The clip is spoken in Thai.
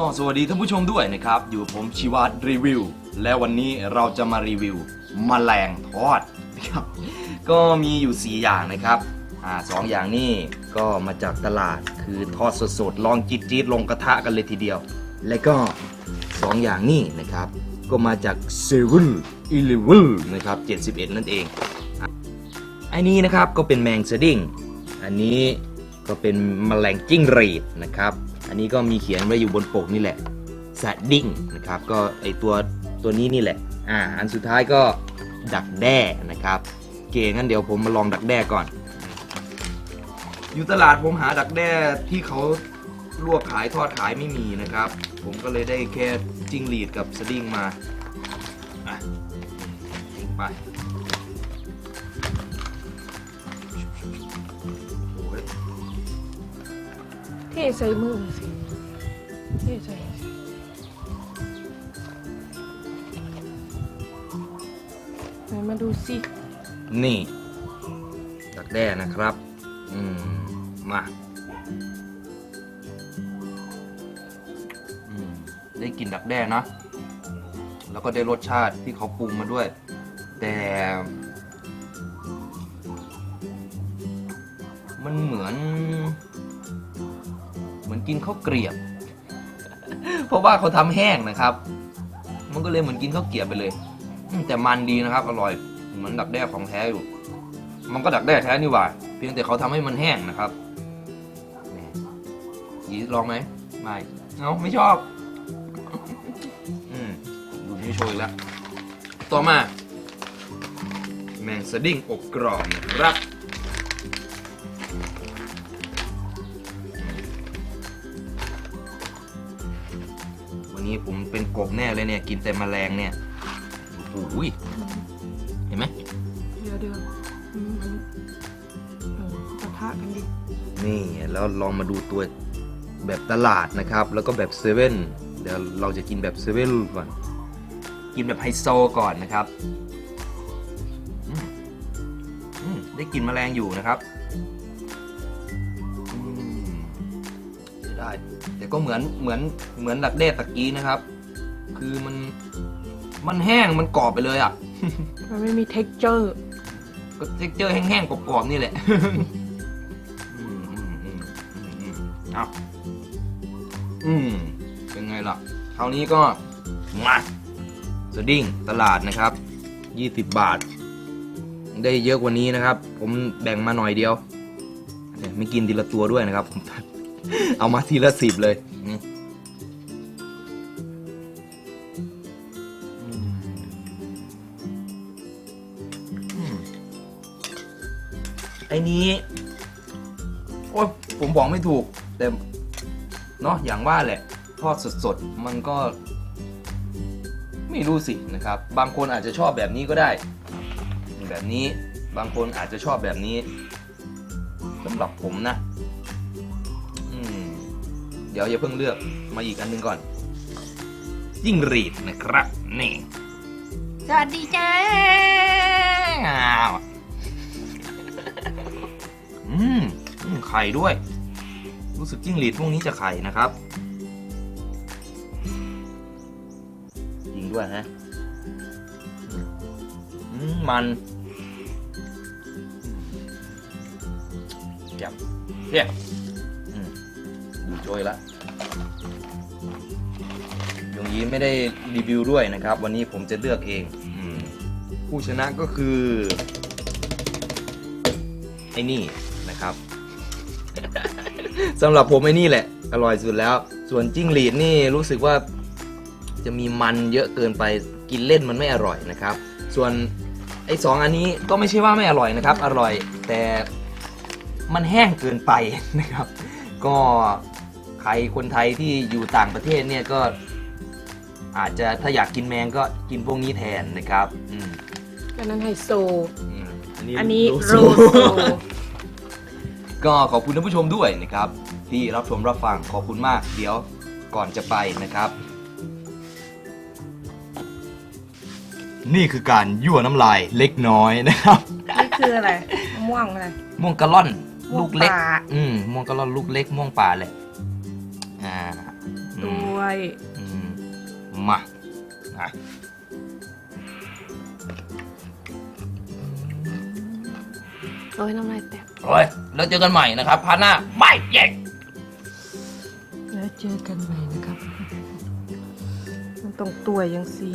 ก็สวัสดีท่านผู้ชมด้วยนะครับ อยู่ผมชิวัตรีวิว และวันนี้เราจะมารีวิวมแมลงทอดนะครับก็มีอยู่ 4 อย่างนะครับอ่าสองอย่างนี้ก็มาจากตลาดคือทอดสดๆลองจี๊ดจีดๆลงกระทะกันเลยทีเดียว และก็ 2 อย่างนี้นะครับ ก็มาจากเซเว่นอีเลเวนะครับ 71 นั่นเองอ้นี้นะครับก็เป็นแมงสดิ้ง อันนี้ก็เป็นแมลงจิ้งหรีดนะครับ อันนี้ก็มีเขียนไว้อยู่บนปกนี่แหละสดิ้งนะครับ ก็ไอตัวตัวนี้นี่แหละ อ่า อันสุดท้ายก็ดักแด้นะครับเก๋งั้นเดี๋ยวผมมาลองดักแด้ก่อน อยู่ตลาดผมหาดักแด้ที่เขาลวกขายทอดขายไม่มีนะครับ ผมก็เลยได้แค่จิ้งหรีดกับสดิ้งมาอะทิ้งไป ทใส่มือสิเทใส่ไหนมาดูสินี่ดักแด้นะครับ อืม มาอืมได้กลินดักแด้นะ แล้วก็ได้รสชาติที่เขาปรุงมาด้วย แต่มันเหมือน เหมือนกินข้าวเกรียบ เพราะว่าเขาทำแห้งนะครับ มันก็เลยเหมือนกินข้าวเกรียบไปเลย แต่มันดีนะครับ อร่อย เหมือนดักแด้ของแท้อยู่ มันก็ดักแด้แท้นี่หว่า เพียงแต่เขาทำให้มันแห้งนะครับยีลองไหมไม่เอาไม่ชอบอืมดูนี่โชยแล้ว ต่อมา แมงสดิ้งอบกรอบนะครับ นนี้ผมเป็นกบแน่เลยเนี่ย กินแต่แมลงเนี่ยโอ้โหยเห็นไหมเดี๋ยวเดี๋ยวอืมมันเออปะทะกันดินี่แล้วลองมาดูตัวแบบตลาดนะครับ แล้วก็แบบเซเว่นเดี๋ยวเราจะกินแบบเซเว่นก่อน กินแบบไฮโซก่อนนะครับอืมอืมได้กลินแมลงอยู่นะครับ ได้ แต่ก็เหมือนเหมือนเหมือนดักแด้ตะกี้นะครับ คือมันมันแห้งมันกรอบไปเลยอะ มันไม่มี texture ก็เท็กเจอร์แห้งๆกรอบๆนี่แหละอืมอืมอืมอืมอืมเอาอืมเป็นไงล่ะคราวนี้ก็มาสดิ้งตลาดนะครับ 20 บาท ได้เยอะกว่านี้นะครับ ผมแบ่งมาหน่อยเดียวเนี่ยไม่กินทีละตัวด้วยนะครับผม เอามาทีละสิบเลยไอ้นี้ โอ้ยผมบอกไม่ถูก แต่ เนาะอย่างว่าแหละ ทอดสดๆ มันก็ ไม่รู้สินะครับ บางคนอาจจะชอบแบบนี้ก็ได้ แบบนี้ บางคนอาจจะชอบแบบนี้สำหรับผมนะ ดี๋ยวอย่าเพิ่งเลือกมาอีกอันหนึงก่อน ยิ่งหรีดนะครับ นี่ สวัสดีจ้าอ้าวอืมอืมไข่ด้วย รู้สึกจิ้งหรีดพวกนี้จะไข่นะครับจริงด้วยฮะอืมมันเยับเนี่ยอืมดู โจยละยงยีไม่ได้รีวิวด้วยนะครับ วันนี้ผมจะเลือกเองอผู้ชนะก็คือไอ้นี่นะครับสำหรับผมไอ้นี่แหละ อร่อยสุดแล้ว ส่วนจิ้งหรีดนี่รู้สึกว่าจะมีมันเยอะเกินไปกินเล่นมันไม่อร่อยนะครับ ส่วนไอ้สองอันนี้ก็ไม่ใช่ว่าไม่อร่อยนะครับ อร่อยแต่มันแห้งเกินไปนะครับ ก็ ใครคนไทยที่อยู่ต่างประเทศเนี่ยก็อาจจะถ้าอยากกินแมงก็กินพวกนี้แทนนะครับอืมอันนั้นไฮโซ อืมอันนี้โลโรโซโซ ก็ขอบคุณท่านผู้ชมด้วยนะครับ ที่รับชมรับฟังขอบคุณมาก เดี๋ยวก่อนจะไปนะครับ นี่คือการยั่วน้ำลายเล็กน้อยนะครับ นี่คืออะไรมะม่วงอะไร ม่วงกะล่อนม่วงลูกเล็กป่า อืมม่วงกะล่อนลูกเล็กม่วงป่าแหละ อ่าด้วยอืมมาอะโอ้ยน้ำลายแตกโอ้ยแล้วเจอกันใหม่นะครับพาร์ทหน้าบายเย้แล้วเจอกันใหม่นะครับ มันต้องตัวยังสี